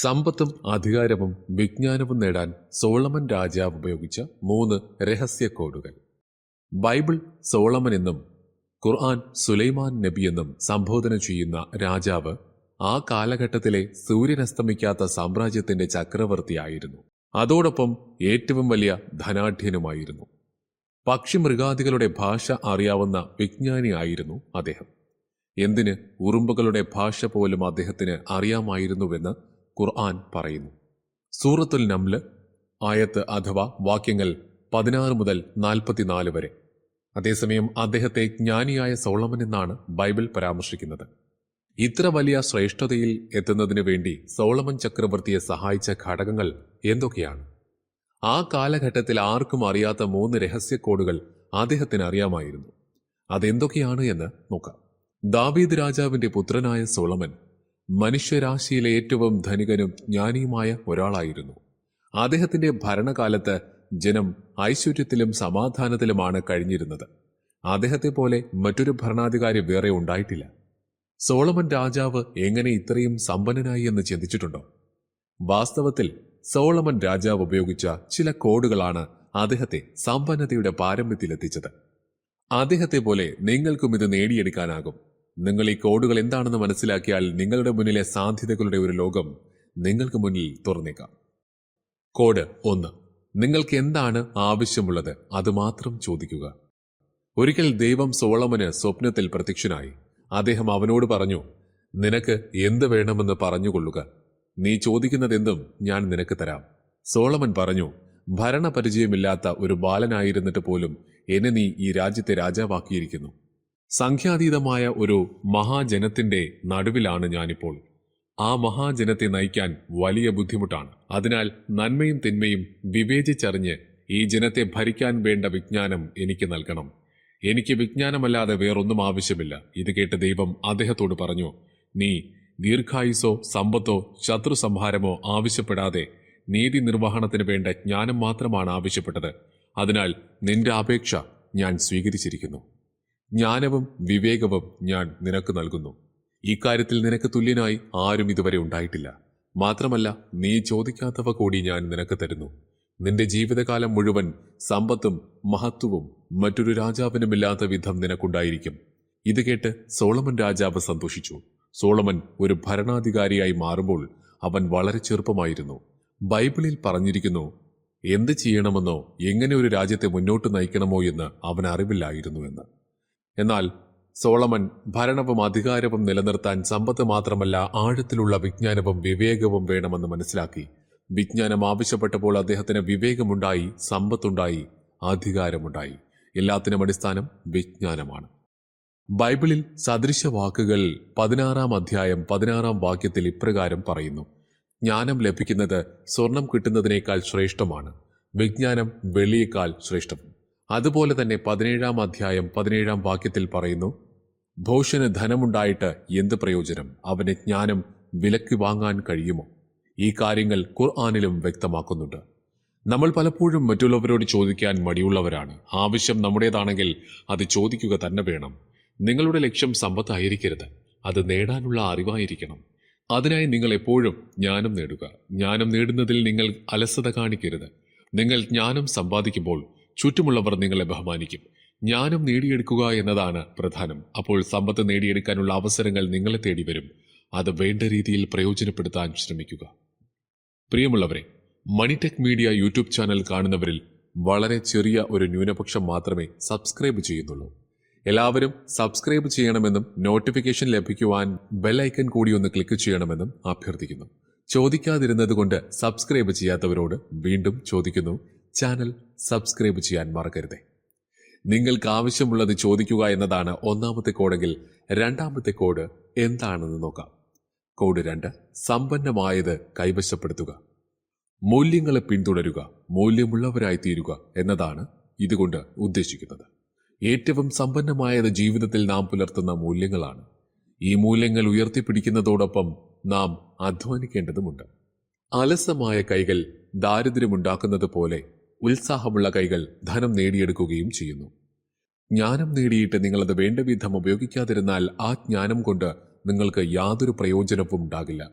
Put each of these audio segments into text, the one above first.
സമ്പത്തും അധികാരവും വിജ്ഞാനവും നേടാൻ സോളമൻ രാജാവ് ഉപയോഗിച്ച മൂന്ന് രഹസ്യ കോഡുകൾ. ബൈബിൾ സോളമൻ എന്നും ഖുർആൻ സുലൈമാൻ നബി എന്നും സംബോധന ചെയ്യുന്ന രാജാവ് ആ കാലഘട്ടത്തിലെ സൂര്യനസ്തമിക്കാത്ത സാമ്രാജ്യത്തിന്റെ ചക്രവർത്തിയായിരുന്നു. അതോടൊപ്പം ഏറ്റവും വലിയ ധനാഢ്യനുമായിരുന്നു. പക്ഷിമൃഗാദികളുടെ ഭാഷ അറിയാവുന്ന വിജ്ഞാനിയായിരുന്നു അദ്ദേഹം. എന്തിന് ഉറുമ്പുകളുടെ ഭാഷ പോലും അദ്ദേഹത്തിന് അറിയാമായിരുന്നുവെന്ന് ഖുർആൻ പറയുന്നു. സൂറത്തുൽ നംൽ ആയത്ത് അഥവാ വാക്യങ്ങൾ പതിനാറ് മുതൽ നാൽപ്പത്തിനാല് വരെ. അതേസമയം അദ്ദേഹത്തെ ജ്ഞാനിയായ സോളമൻ എന്നാണ് ബൈബിൾ പരാമർശിക്കുന്നത്. ഇത്ര വലിയ ശ്രേഷ്ഠതയിൽ എത്തുന്നതിനു വേണ്ടി സോളമൻ ചക്രവർത്തിയെ സഹായിച്ച ഘടകങ്ങൾ എന്തൊക്കെയാണ്? ആ കാലഘട്ടത്തിൽ ആർക്കും അറിയാത്ത മൂന്ന് രഹസ്യ കോഡുകൾ അദ്ദേഹത്തിന് അറിയാമായിരുന്നു. അതെന്തൊക്കെയാണ് എന്ന് നോക്കാം. ദാവീദ് രാജാവിന്റെ പുത്രനായ സോളമൻ മനുഷ്യരാശിയിലെ ഏറ്റവും ധനികനും ജ്ഞാനിയുമായ ഒരാളായിരുന്നു. അദ്ദേഹത്തിന്റെ ഭരണകാലത്ത് ജനം ഐശ്വര്യത്തിലും സമാധാനത്തിലുമാണ് കഴിഞ്ഞിരുന്നത്. അദ്ദേഹത്തെ പോലെ മറ്റൊരു ഭരണാധികാരി വേറെ ഉണ്ടായിട്ടില്ല. സോളമൻ രാജാവ് എങ്ങനെ ഇത്രയും സമ്പന്നനായി എന്ന് ചിന്തിച്ചിട്ടുണ്ടോ? വാസ്തവത്തിൽ സോളമൻ രാജാവ് ഉപയോഗിച്ച ചില കോഡുകളാണ് അദ്ദേഹത്തെ സമ്പന്നതയുടെ പാരമ്യത്തിലെത്തിച്ചത്. അദ്ദേഹത്തെ പോലെ നിങ്ങൾക്കും ഇത് നേടിയെടുക്കാനാകും. നിങ്ങൾ ഈ കോഡുകൾ എന്താണെന്ന് മനസ്സിലാക്കിയാൽ നിങ്ങളുടെ മുന്നിലെ സാധ്യതകളുടെ ഒരു ലോകം നിങ്ങൾക്ക് മുന്നിൽ തുറന്നേക്കാം. കോഡ് ഒന്ന്. നിങ്ങൾക്ക് എന്താണ് ആവശ്യമുള്ളത് അതുമാത്രം ചോദിക്കുക. ഒരിക്കൽ ദൈവം സോളമന് സ്വപ്നത്തിൽ പ്രത്യക്ഷനായി. അദ്ദേഹം അവനോട് പറഞ്ഞു നിനക്ക് എന്ത് വേണമെന്ന് പറഞ്ഞുകൊള്ളുക. നീ ചോദിക്കുന്നതെന്തും ഞാൻ നിനക്ക് തരാം. സോളമൻ പറഞ്ഞു ഭരണപരിചയമില്ലാത്ത ഒരു ബാലനായിരുന്നിട്ട് പോലും എന്നെ നീ ഈ രാജ്യത്തെ രാജാവാക്കിയിരിക്കുന്നു. സംഖ്യാതീതമായ ഒരു മഹാജനത്തിന്റെ നടുവിലാണ് ഞാനിപ്പോൾ. ആ മഹാജനത്തെ നയിക്കാൻ വലിയ ബുദ്ധിമുട്ടാണ്. അതിനാൽ നന്മയും തിന്മയും വിവേചിച്ചറിഞ്ഞ് ഈ ജനത്തെ ഭരിക്കാൻ വേണ്ട വിജ്ഞാനം എനിക്ക് നൽകണം. എനിക്ക് വിജ്ഞാനമല്ലാതെ വേറൊന്നും ആവശ്യമില്ല. ഇത് കേട്ട് ദൈവം അദ്ദേഹത്തോട് പറഞ്ഞു നീ ദീർഘായുസോ സമ്പത്തോ ശത്രു സംഹാരമോ ആവശ്യപ്പെടാതെ നീതി നിർവഹണത്തിന് വേണ്ട ജ്ഞാനം മാത്രമാണ് ആവശ്യപ്പെട്ടത്. അതിനാൽ നിന്റെ അപേക്ഷ ഞാൻ സ്വീകരിച്ചിരിക്കുന്നു. ജ്ഞാനവും വിവേകവും ഞാൻ നിനക്ക് നൽകുന്നു. ഇക്കാര്യത്തിൽ നിനക്ക് തുല്യനായി ആരും ഇതുവരെ ഉണ്ടായിട്ടില്ല. മാത്രമല്ല നീ ചോദിക്കാത്തവ കൂടി ഞാൻ നിനക്ക് തരുന്നു. നിന്റെ ജീവിതകാലം മുഴുവൻ സമ്പത്തും മഹത്വവും മറ്റൊരു രാജാവിനുമില്ലാത്ത വിധം നിനക്കുണ്ടായിരിക്കും. ഇത് കേട്ട് സോളമൻ രാജാവ് സന്തോഷിച്ചു. സോളമൻ ഒരു ഭരണാധികാരിയായി മാറുമ്പോൾ അവൻ വളരെ ചെറുപ്പമായിരുന്നു. ബൈബിളിൽ പറഞ്ഞിരിക്കുന്നു എന്ത് ചെയ്യണമെന്നോ എങ്ങനെ ഒരു രാജ്യത്തെ മുന്നോട്ട് നയിക്കണമോ എന്ന് അവൻ അറിവില്ലായിരുന്നു എന്ന്. എന്നാൽ സോളമൻ ഭരണവും അധികാരവും നിലനിർത്താൻ സമ്പത്ത് മാത്രമല്ല ആഴത്തിലുള്ള വിജ്ഞാനവും വിവേകവും വേണമെന്ന് മനസ്സിലാക്കി. വിജ്ഞാനം ആവശ്യപ്പെട്ടപ്പോൾ അദ്ദേഹത്തിന് വിവേകമുണ്ടായി സമ്പത്തുണ്ടായി അധികാരമുണ്ടായി. എല്ലാത്തിനും അടിസ്ഥാനം വിജ്ഞാനമാണ്. ബൈബിളിൽ സദൃശ വാക്കുകൾ പതിനാറാം അധ്യായം പതിനാറാം വാക്യത്തിൽ ഇപ്രകാരം പറയുന്നു. ജ്ഞാനം ലഭിക്കുന്നത് സ്വർണം കിട്ടുന്നതിനേക്കാൾ ശ്രേഷ്ഠമാണ്. വിജ്ഞാനം വെള്ളിയേക്കാൾ ശ്രേഷ്ഠവും. അതുപോലെ തന്നെ പതിനേഴാം അധ്യായം പതിനേഴാം വാക്യത്തിൽ പറയുന്നു ഭോഷന് ധനമുണ്ടായിട്ട് എന്ത് പ്രയോജനം? അവന് ജ്ഞാനം വിലക്ക് വാങ്ങാൻ കഴിയുമോ? ഈ കാര്യങ്ങൾ ഖുർആാനിലും വ്യക്തമാക്കുന്നുണ്ട്. നമ്മൾ പലപ്പോഴും മറ്റുള്ളവരോട് ചോദിക്കാൻ മടിയുള്ളവരാണ്. ആവശ്യം നമ്മുടേതാണെങ്കിൽ അത് ചോദിക്കുക തന്നെ വേണം. നിങ്ങളുടെ ലക്ഷ്യം സമ്പത്തായിരിക്കരുത്. അത് നേടാനുള്ള അറിവായിരിക്കണം. അതിനായി നിങ്ങൾ എപ്പോഴും ജ്ഞാനം നേടുക. ജ്ഞാനം നേടുന്നതിൽ നിങ്ങൾ അലസത കാണിക്കരുത്. നിങ്ങൾ ജ്ഞാനം സമ്പാദിക്കുമ്പോൾ ചുറ്റുമുള്ളവർ നിങ്ങളെ ബഹുമാനിക്കും. ജ്ഞാനം നേടിയെടുക്കുക എന്നതാണ് പ്രധാനം. അപ്പോൾ സമ്പത്ത് നേടിയെടുക്കാനുള്ള അവസരങ്ങൾ നിങ്ങളെ തേടി വരും അത് വേണ്ട രീതിയിൽ പ്രയോജനപ്പെടുത്താൻ ശ്രമിക്കുക. പ്രിയമുള്ളവരെ money tech media YouTube channel കാണുന്നവരിൽ വളരെ ചെറിയ ഒരു ന്യൂനപക്ഷം മാത്രമേ സബ്സ്ക്രൈബ് ചെയ്യുന്നുള്ളൂ. എല്ലാവരും സബ്സ്ക്രൈബ് ചെയ്യണമെന്നും നോട്ടിഫിക്കേഷൻ ലഭിക്കുവാൻ ബെൽ ഐക്കൺ കൂടി ഒന്ന് ക്ലിക്ക് ചെയ്യണമെന്നും അഭ്യർത്ഥിക്കുന്നു. ചോദിക്കാതിരുന്നത് കൊണ്ട് സബ്സ്ക്രൈബ് ചെയ്യാത്തവരോട് വീണ്ടും ചോദിക്കുന്നു. ചാനൽ സബ്സ്ക്രൈബ് ചെയ്യാൻ മറക്കരുത്. നിങ്ങൾക്ക് ആവശ്യമുള്ളത് ചോദിക്കുക എന്നതാണ് ഒന്നാമത്തെ കോഡെങ്കിൽ രണ്ടാമത്തെ കോഡ് എന്താണെന്ന് നോക്കാം. കോഡ് രണ്ട് സമ്പന്നമായത് കൈവശപ്പെടുത്തുക. മൂല്യങ്ങളെ പിന്തുടരുക മൂല്യമുള്ളവരായി തീരുക എന്നതാണ് ഇതുകൊണ്ട് ഉദ്ദേശിക്കുന്നത്. ഏറ്റവും സമ്പന്നമായത് ജീവിതത്തിൽ നാം പുലർത്തുന്ന മൂല്യങ്ങളാണ്. ഈ മൂല്യങ്ങൾ ഉയർത്തിപ്പിടിക്കുന്നതോടൊപ്പം നാം അധ്വാനിക്കേണ്ടതുമുണ്ട്. അലസമായ കൈകൾ ദാരിദ്ര്യമുണ്ടാക്കുന്നത് പോലെ ഉത്സാഹമുള്ള കൈകൾ ധനം നേടിയെടുക്കുകയും ചെയ്യുന്നു. ജ്ഞാനം നേടിയിട്ട് നിങ്ങളത് വേണ്ട വിധം ഉപയോഗിക്കാതിരുന്നാൽ ആ ജ്ഞാനം കൊണ്ട് നിങ്ങൾക്ക് യാതൊരു പ്രയോജനവും ഉണ്ടാകില്ല.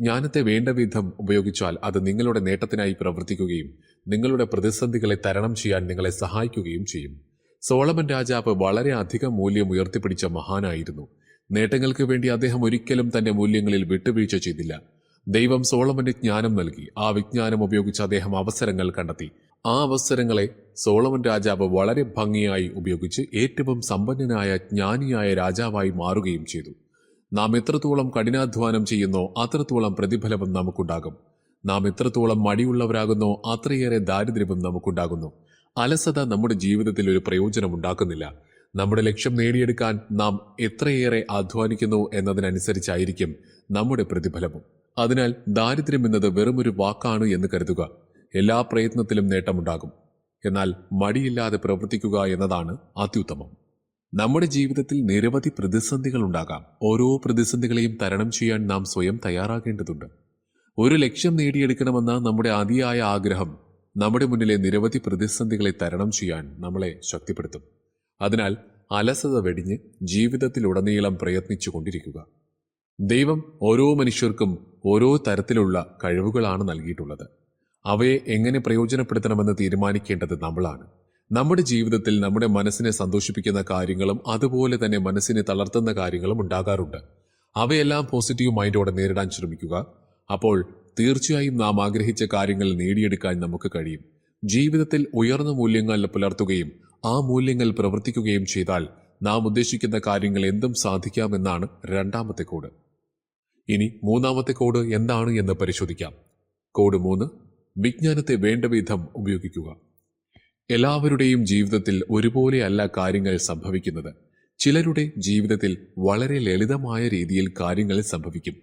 ജ്ഞാനത്തെ വേണ്ട വിധം ഉപയോഗിച്ചാൽ അത് നിങ്ങളുടെ നേട്ടത്തിനായി പ്രവർത്തിക്കുകയും നിങ്ങളുടെ പ്രതിസന്ധികളെ തരണം ചെയ്യാൻ നിങ്ങളെ സഹായിക്കുകയും ചെയ്യും. സോളമൻ രാജാവ് വളരെ അധികം മൂല്യം ഉയർത്തിപ്പിടിച്ച മഹാനായിരുന്നു. നേട്ടങ്ങൾക്ക് വേണ്ടി അദ്ദേഹം ഒരിക്കലും തന്റെ മൂല്യങ്ങളിൽ വിട്ടുവീഴ്ച ചെയ്തില്ല. ദൈവം സോളമന് ജ്ഞാനം നൽകി. ആ വിജ്ഞാനം ഉപയോഗിച്ച് അദ്ദേഹം അവസരങ്ങൾ കണ്ടെത്തി. ആ അവസരങ്ങളെ സോളമൻ രാജാവ് വളരെ ഭംഗിയായി ഉപയോഗിച്ച് ഏറ്റവും സമ്പന്നനായ ജ്ഞാനിയായ രാജാവായി മാറുകയും ചെയ്തു. നാം എത്രത്തോളം കഠിനാധ്വാനം ചെയ്യുന്നോ അത്രത്തോളം പ്രതിഫലവും നമുക്കുണ്ടാകും. നാം എത്രത്തോളം മടിയുള്ളവരാകുന്നോ അത്രയേറെ ദാരിദ്ര്യവും നമുക്കുണ്ടാകുന്നു. അലസത നമ്മുടെ ജീവിതത്തിൽ ഒരു പ്രയോജനം ഉണ്ടാക്കുന്നില്ല. നമ്മുടെ ലക്ഷ്യം നേടിയെടുക്കാൻ നാം എത്രയേറെ അധ്വാനിക്കുന്നു എന്നതിനനുസരിച്ചായിരിക്കും നമ്മുടെ പ്രതിഫലവും. അതിനാൽ ദാരിദ്ര്യം എന്നത് വെറുമൊരു വാക്കാണ് എന്ന് കരുതുക. എല്ലാ പ്രയത്നത്തിലും നേട്ടമുണ്ടാകും. എന്നാൽ മടിയില്ലാതെ പ്രവർത്തിക്കുക എന്നതാണ് അത്യുത്തമം. നമ്മുടെ ജീവിതത്തിൽ നിരവധി പ്രതിസന്ധികൾ ഉണ്ടാകാം. ഓരോ പ്രതിസന്ധികളെയും തരണം ചെയ്യാൻ നാം സ്വയം തയ്യാറാകേണ്ടതുണ്ട്. ഒരു ലക്ഷ്യം നേടിയെടുക്കണമെന്ന നമ്മുടെ അതിയായ ആഗ്രഹം നമ്മുടെ മുന്നിലെ നിരവധി പ്രതിസന്ധികളെ തരണം ചെയ്യാൻ നമ്മളെ ശക്തിപ്പെടുത്തും. അതിനാൽ അലസത വെടിഞ്ഞ് ജീവിതത്തിലുടനീളം പ്രയത്നിച്ചു കൊണ്ടിരിക്കുക. ദൈവം ഓരോ മനുഷ്യർക്കും ഓരോ തരത്തിലുള്ള കഴിവുകളാണ് നൽകിയിട്ടുള്ളത്. അവയെ എങ്ങനെ പ്രയോജനപ്പെടുത്തണമെന്ന് തീരുമാനിക്കേണ്ടത് നമ്മളാണ്. നമ്മുടെ ജീവിതത്തിൽ നമ്മുടെ മനസ്സിനെ സന്തോഷിപ്പിക്കുന്ന കാര്യങ്ങളും അതുപോലെ തന്നെ മനസ്സിനെ തളർത്തുന്ന കാര്യങ്ങളും ഉണ്ടാകാറുണ്ട്. അവയെല്ലാം പോസിറ്റീവ് മൈൻഡോടെ നേരിടാൻ ശ്രമിക്കുക. അപ്പോൾ തീർച്ചയായും നാം ആഗ്രഹിച്ച കാര്യങ്ങൾ നേടിയെടുക്കാൻ നമുക്ക് കഴിയും. ജീവിതത്തിൽ ഉയർന്ന മൂല്യങ്ങൾ പുലർത്തുകയും ആ മൂല്യങ്ങൾ പ്രവർത്തിക്കുകയും ചെയ്താൽ നാം ഉദ്ദേശിക്കുന്ന കാര്യങ്ങൾ എന്തും സാധിക്കാമെന്നാണ് രണ്ടാമത്തെ കോഡ്. ഇനി മൂന്നാമത്തെ കോഡ് എന്താണ് എന്ന് പരിശോധിക്കാം. കോഡ് മൂന്ന് വിജ്ഞാനത്തെ വേണ്ട വിധം ഉപയോഗിക്കുക. എല്ലാവരുടെയും ജീവിതത്തിൽ ഒരുപോലെയല്ല കാര്യങ്ങൾ സംഭവിക്കുന്നത്. ചിലരുടെ ജീവിതത്തിൽ വളരെ ലളിതമായ രീതിയിൽ കാര്യങ്ങൾ സംഭവിക്കും.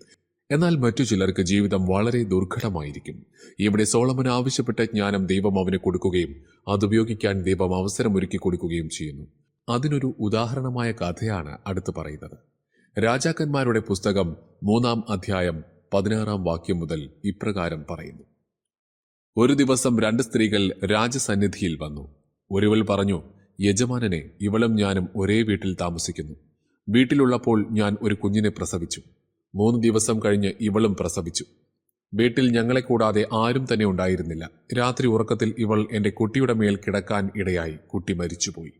എന്നാൽ മറ്റു ചിലർക്ക് ജീവിതം വളരെ ദുർഘടമായിരിക്കും. ഇവിടെ സോളമൻ ആവശ്യപ്പെട്ട ജ്ഞാനം ദൈവം അവന് കൊടുക്കുകയും അതുപയോഗിക്കാൻ ദൈവം അവസരമൊരുക്കി കൊടുക്കുകയും ചെയ്യുന്നു. അതിനൊരു ഉദാഹരണമായ കഥയാണ് അടുത്ത് പറയുന്നത്. രാജാക്കന്മാരുടെ പുസ്തകം മൂന്നാം അധ്യായം പതിനാറാം വാക്യം മുതൽ ഇപ്രകാരം പറയുന്നു. ഒരു ദിവസം രണ്ട് സ്ത്രീകൾ രാജസന്നിധിയിൽ വന്നു. ഒരുവൾ പറഞ്ഞു യജമാനനെ ഇവളും ഞാനും ഒരേ വീട്ടിൽ താമസിക്കുന്നു. വീട്ടിലുള്ളപ്പോൾ ഞാൻ ഒരു കുഞ്ഞിനെ പ്രസവിച്ചു. മൂന്ന് ദിവസം കഴിഞ്ഞ് ഇവളും പ്രസവിച്ചു. വീട്ടിൽ ഞങ്ങളെ കൂടാതെ ആരും തന്നെ ഉണ്ടായിരുന്നില്ല. രാത്രി ഉറക്കത്തിൽ ഇവൾ എന്റെ കുട്ടിയുടെ മേൽ കിടക്കാൻ ഇടയായി. കുട്ടി മരിച്ചുപോയി.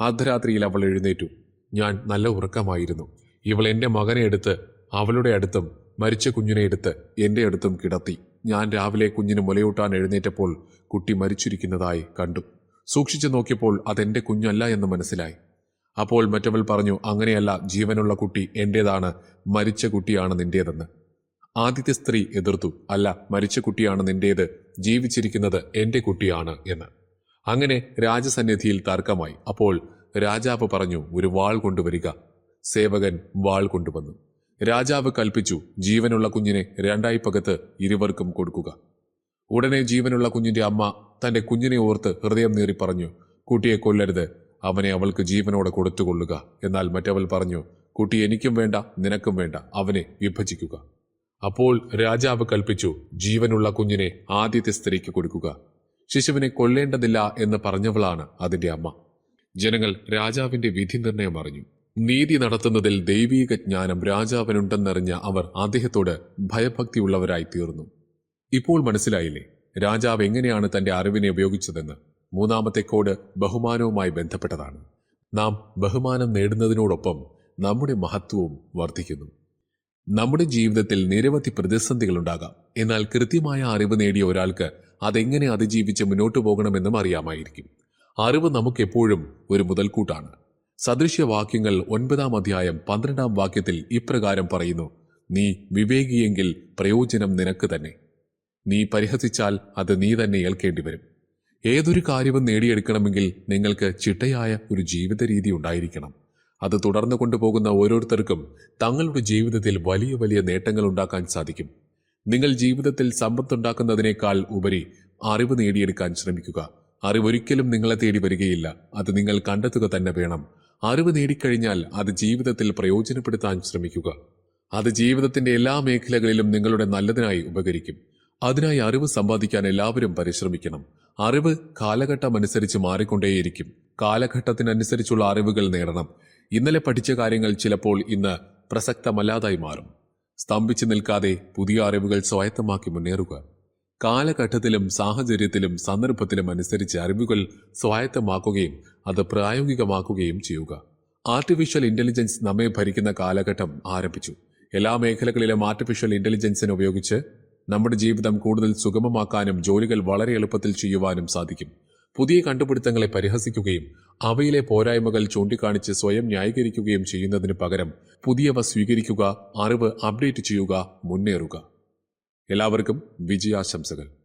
അർദ്ധരാത്രിയിൽ അവൾ എഴുന്നേറ്റു. ഞാൻ നല്ല ഉറക്കമായിരുന്നു. ഇവൾ എന്റെ മകനെ എടുത്ത് അവളുടെ അടുത്തും മരിച്ച കുഞ്ഞിനെ എടുത്ത് എന്റെ അടുത്തും കിടത്തി. ഞാൻ രാവിലെ കുഞ്ഞിന് മുലയൂട്ടാൻ എഴുന്നേറ്റപ്പോൾ കുട്ടി മരിച്ചിരിക്കുന്നതായി കണ്ടു. സൂക്ഷിച്ചു നോക്കിയപ്പോൾ അതെന്റെ കുഞ്ഞല്ല എന്ന് മനസ്സിലായി. അപ്പോൾ മറ്റവൾ പറഞ്ഞു അങ്ങനെയല്ല ജീവനുള്ള കുട്ടി എന്റേതാണ് മരിച്ച കുട്ടിയാണ് നിന്റേതെന്ന്. ആദ്യത്തെ സ്ത്രീ എതിർത്തു അല്ല മരിച്ച കുട്ടിയാണ് നിന്റേത് ജീവിച്ചിരിക്കുന്നത് എന്റെ കുട്ടിയാണ് എന്ന്. അങ്ങനെ രാജസന്നിധിയിൽ തർക്കമായി. അപ്പോൾ രാജാവ് പറഞ്ഞു ഒരു വാൾ കൊണ്ടുവരിക. സേവകൻ വാൾ കൊണ്ടുവന്നു. രാജാവ് കൽപ്പിച്ചു ജീവനുള്ള കുഞ്ഞിനെ രണ്ടായി പകത്ത് ഇരുവർക്കും കൊടുക്കുക. ഉടനെ ജീവനുള്ള കുഞ്ഞിന്റെ അമ്മ തന്റെ കുഞ്ഞിനെ ഓർത്ത് ഹൃദയം നേറി പറഞ്ഞു കുട്ടിയെ കൊല്ലരുത് അവനെ അവൾക്ക് ജീവനോടെ കൊടുത്തുകൊള്ളുക. എന്നാൽ മറ്റവൾ പറഞ്ഞു കുട്ടി എനിക്കും വേണ്ട നിനക്കും വേണ്ട അവനെ വിഭജിക്കുക. അപ്പോൾ രാജാവ് കൽപ്പിച്ചു ജീവനുള്ള കുഞ്ഞിനെ ആദ്യത്തെ സ്ത്രീക്ക് കൊടുക്കുക. ശിശുവിനെ കൊല്ലേണ്ടതില്ല എന്ന് പറഞ്ഞവളാണ് അതിന്റെ അമ്മ. ജനങ്ങൾ രാജാവിന്റെ വിധി നിർണയം അറിഞ്ഞു. നീതി നടത്തുന്നതിൽ ദൈവീക ജ്ഞാനം രാജാവിനുണ്ടെന്നറിഞ്ഞ അവർ അദ്ദേഹത്തോട് ഭയഭക്തിയുള്ളവരായി തീർന്നു ഇപ്പോൾ മനസ്സിലായില്ലേ രാജാവ് എങ്ങനെയാണ് തന്റെ അറിവിനെ ഉപയോഗിച്ചതെന്ന്? മൂന്നാമത്തെ കോഡ് ബഹുമാനവുമായി ബന്ധപ്പെട്ടതാണ്. നാം ബഹുമാനം നേടുന്നതിനോടൊപ്പം നമ്മുടെ മഹത്വവും വർദ്ധിക്കുന്നു. നമ്മുടെ ജീവിതത്തിൽ നിരവധി പ്രതിസന്ധികൾ ഉണ്ടാകാം എന്നാൽ കൃത്യമായ അറിവ് നേടിയ ഒരാൾക്ക് അതെങ്ങനെ അതിജീവിച്ച് മുന്നോട്ടു പോകണമെന്നും അറിയാമായിരിക്കും. അറിവ് നമുക്കെപ്പോഴും ഒരു മുതൽക്കൂട്ടാണ്. സദൃശ്യവാക്യങ്ങൾ ഒൻപതാം അധ്യായം പന്ത്രണ്ടാം വാക്യത്തിൽ ഇപ്രകാരം പറയുന്നു. നീ വിവേകിയെങ്കിൽ പ്രയോജനം നിനക്ക് തന്നെ. നീ പരിഹസിച്ചാൽ അത് നീ തന്നെ ഏൽക്കേണ്ടി വരും ഏതൊരു കാര്യവും നേടിയെടുക്കണമെങ്കിൽ നിങ്ങൾക്ക് ചിട്ടയായ ഒരു ജീവിത രീതി ഉണ്ടായിരിക്കണം. അത് തുടർന്നു കൊണ്ടുപോകുന്ന ഓരോരുത്തർക്കും തങ്ങളുടെ ജീവിതത്തിൽ വലിയ വലിയ നേട്ടങ്ങൾ ഉണ്ടാക്കാൻ സാധിക്കും. നിങ്ങൾ ജീവിതത്തിൽ സമ്പത്തുണ്ടാക്കുന്നതിനേക്കാൾ ഉപരി അറിവ് നേടിയെടുക്കാൻ ശ്രമിക്കുക. അറിവൊരിക്കലും നിങ്ങളെ തേടി വരികയില്ല. അത് നിങ്ങൾ കണ്ടെത്തുക തന്നെ വേണം. അറിവ് നേടിക്കഴിഞ്ഞാൽ അത് ജീവിതത്തിൽ പ്രയോജനപ്പെടുത്താൻ ശ്രമിക്കുക. അത് ജീവിതത്തിന്റെ എല്ലാ മേഖലകളിലും നിങ്ങളുടെ നല്ലതിനായി ഉപകരിക്കും. അതിനായി അറിവ് സമ്പാദിക്കാൻ എല്ലാവരും പരിശ്രമിക്കണം. അറിവ് കാലഘട്ടം അനുസരിച്ച് മാറിക്കൊണ്ടേയിരിക്കും. കാലഘട്ടത്തിനനുസരിച്ചുള്ള അറിവുകൾ നേടണം. ഇന്നലെ പഠിച്ച കാര്യങ്ങൾ ചിലപ്പോൾ ഇന്ന് പ്രസക്തമല്ലാതായി മാറും. സ്തംഭിച്ചു നിൽക്കാതെ പുതിയ അറിവുകൾ സ്വായത്തമാക്കി മുന്നേറുക. കാലഘട്ടത്തിലും സാഹചര്യത്തിലും സന്ദർഭത്തിലും അനുസരിച്ച് അറിവുകൾ സ്വായത്തമാക്കുകയും അത് പ്രായോഗികമാക്കുകയും ചെയ്യുക. ആർട്ടിഫിഷ്യൽ ഇന്റലിജൻസ് നമ്മെ ഭരിക്കുന്ന കാലഘട്ടം ആരംഭിച്ചു. എല്ലാ മേഖലകളിലും ആർട്ടിഫിഷ്യൽ ഇന്റലിജൻസിനെ ഉപയോഗിച്ച് നമ്മുടെ ജീവിതം കൂടുതൽ സുഗമമാക്കാനും ജോലികൾ വളരെ എളുപ്പത്തിൽ ചെയ്യുവാനും സാധിക്കും. പുതിയ കണ്ടുപിടുത്തങ്ങളെ പരിഹസിക്കുകയും അവയിലെ പോരായ്മകൾ ചൂണ്ടിക്കാണിച്ച് സ്വയം ന്യായീകരിക്കുകയും ചെയ്യുന്നതിന് പകരം പുതിയവ സ്വീകരിക്കുക അറിവ് അപ്ഡേറ്റ് ചെയ്യുക മുന്നേറുക. എല്ലാവർക്കും വിജയാശംസകൾ.